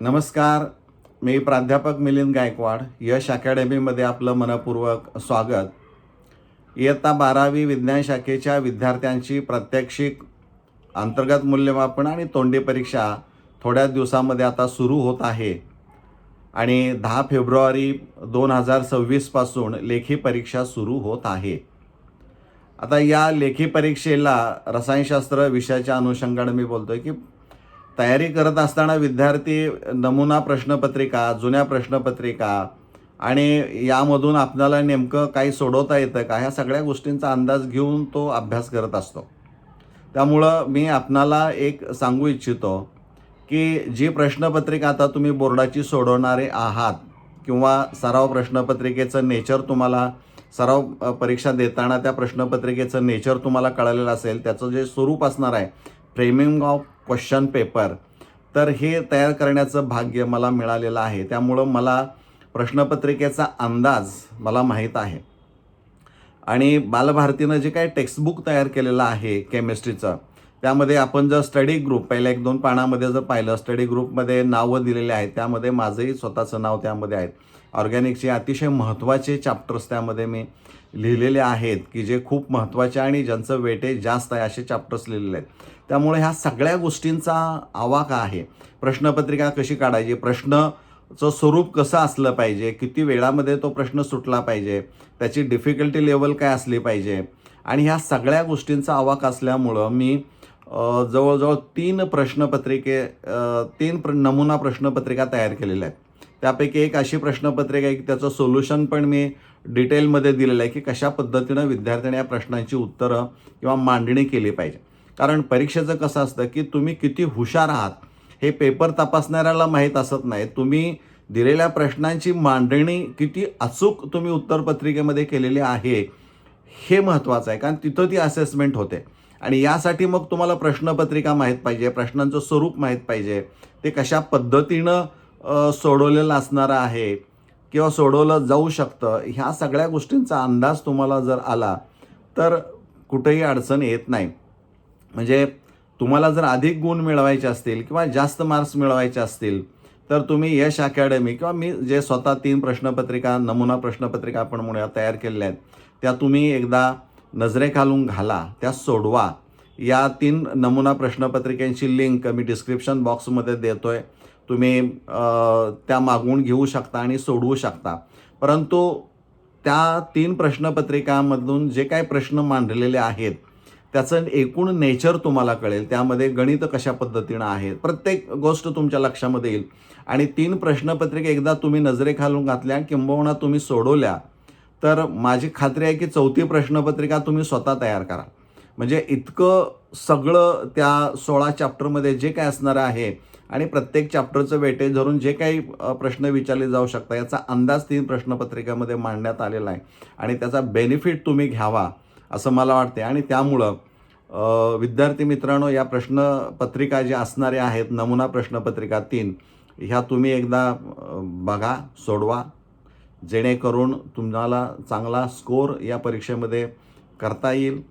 नमस्कार मी प्राध्यापक मिलिंद गायकवाड यश अकॅडमीमध्ये आपलं मनपूर्वक स्वागत. इयत्ता बारावी विज्ञान शाखेच्या विद्यार्थ्यांची प्रात्यक्षिक अंतर्गत मूल्यमापन आणि तोंडी परीक्षा थोड्या दिवसामध्ये आता सुरू होत आहे. आणि दहा फेब्रुवारी दोन हजार सव्वीसपासून लेखी परीक्षा सुरू होत आहे. आता या लेखी परीक्षेला रसायनशास्त्र विषयाच्या अनुषंगाने मी बोलतो आहे की तयारी करत असताना विद्यार्थी नमुना प्रश्नपत्रिका जुन्या प्रश्नपत्रिका आणि यामधून आपल्याला नेमकं काही सोडवता येतं का ह्या सगळ्या गोष्टींचा अंदाज घेऊन तो अभ्यास करत असतो. त्यामुळं मी आपणाला एक सांगू इच्छितो की जी प्रश्नपत्रिका आता तुम्ही बोर्डाची सोडवणारे आहात किंवा सराव प्रश्नपत्रिकेचं नेचर तुम्हाला सराव परीक्षा देताना त्या प्रश्नपत्रिकेचं नेचर तुम्हाला कळलेलं असेल त्याचं जे स्वरूप असणार आहे फ्रेमिंग ऑफ क्वेश्चन पेपर तर हे तयार करण्याचं भाग्य मला मिळालेलं आहे. त्यामुळं मला प्रश्नपत्रिकेचा अंदाज मला माहीत आहे. आणि बालभारतीनं जे काही टेक्स्टबुक तयार केलेलं आहे केमिस्ट्रीचं त्यामध्ये आपण जर स्टडी ग्रुप पहिल्या एक दोन पानामध्ये जर पाहिलं स्टडी ग्रुपमध्ये नावं दिलेले आहेत त्यामध्ये माझंही स्वतःचं नाव त्यामध्ये आहे. ऑर्गॅनिकचे अतिशय महत्त्वाचे चॅप्टर्स त्यामध्ये मी लिहिलेले आहेत की जे खूप महत्त्वाचे आणि ज्यांचं वेटेज जास्त आहे असे चॅप्टर्स लिहिलेले आहेत. त्यामुळे ह्या सगळ्या गोष्टींचा आवाका आहे. प्रश्नपत्रिका कशी काढायची? प्रश्नचं स्वरूप कसं असलं पाहिजे? किती वेळामध्ये तो प्रश्न सुटला पाहिजे? त्याची डिफिकल्टी लेवल काय असली पाहिजे? आणि ह्या सगळ्या गोष्टींचा आवाक असल्यामुळं मी जवळजवळ तीन प्रश्नपत्रिके तीन प्र नमुना प्रश्नपत्रिका तयार केलेल्या आहेत. त्यापैकी एक अशी प्रश्नपत्रिका आहे की त्याचं सोल्युशन पण मी डिटेलमध्ये दिलेलं आहे की कशा पद्धतीनं विद्यार्थ्यांनी या प्रश्नांची उत्तरं किंवा मांडणी केली पाहिजे. कारण परीक्षेचं कसं असतं की तुम्ही किती हुशार आहात हे पेपर तपासणाऱ्याला माहीत असत नाही. तुम्ही दिलेल्या प्रश्नांची मांडणी किती अचूक तुम्ही उत्तरपत्रिकेमध्ये केलेली आहे हे महत्त्वाचं आहे. कारण तिथं ती असेसमेंट होते. आणि यासाठी मग तुम्हाला प्रश्नपत्रिका माहीत पाहिजे प्रश्नांचं स्वरूप माहीत पाहिजे. ते कशा पद्धतीनं सोडवलेलं असणारं आहे किंवा सोडवलं जाऊ शकतं ह्या सगळ्या गोष्टींचा अंदाज तुम्हाला जर आला तर कुठेही अडचण येत नाही. म्हणजे तुम्हाला जर अधिक गुण मिळवायचे असतील किंवा जास्त मार्क्स मिळवायचे असतील तर तुम्ही यश अकॅडमी किंवा मी जे स्वतः तीन प्रश्नपत्रिका नमुना प्रश्नपत्रिका आपण म्हणूया तयार केलेल्या आहेत त्या तुम्ही एकदा नजरेखालून घाला त्या सोडवा. या तीन नमुना प्रश्नपत्रिकांची लिंक मी डिस्क्रिप्शन बॉक्समध्ये देतो आहे तुम्ही त्या मागवून घेऊ शकता आणि सोडवू शकता. परंतु त्या तीन प्रश्नपत्रिकांमधून जे काय प्रश्न मांडलेले आहेत त्याचं एकूण नेचर तुम्हाला कळेल. त्यामध्ये गणित कशा पद्धतीनं आहे प्रत्येक गोष्ट तुमच्या लक्षामध्ये येईल. आणि तीन प्रश्नपत्रिका एकदा तुम्ही नजरेखालून घातल्या किंबहुना तुम्ही सोडवल्या तर माझी खात्री आहे की चौथी प्रश्नपत्रिका तुम्ही स्वतः तयार करा. म्हणजे इतकं सगळं त्या सोळा चॅप्टरमध्ये जे काय असणारं आहे आणि प्रत्येक चॅप्टरचं वेटेज धरून जे काही प्रश्न विचारले जाऊ शकता याचा अंदाज तीन प्रश्नपत्रिकेमध्ये मांडण्यात आलेला आहे. आणि त्याचा बेनिफिट तुम्ही घ्यावा असं मला वाटते आणि त्यामुळं विद्यार्थी मित्रांनो या प्रश्नपत्रिका ज्या असणाऱ्या आहेत नमुना प्रश्नपत्रिका तीन ह्या तुम्ही एकदा बघा सोडवा. जेणेकरून तुम्हाला चांगला स्कोर या परीक्षेमध्ये करता येईल.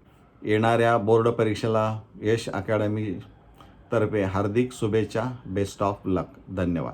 येणाऱ्या बोर्ड परीक्षेला यश अकॅडमी तर्फे हार्दिक शुभेच्छा. Best of luck. धन्यवाद.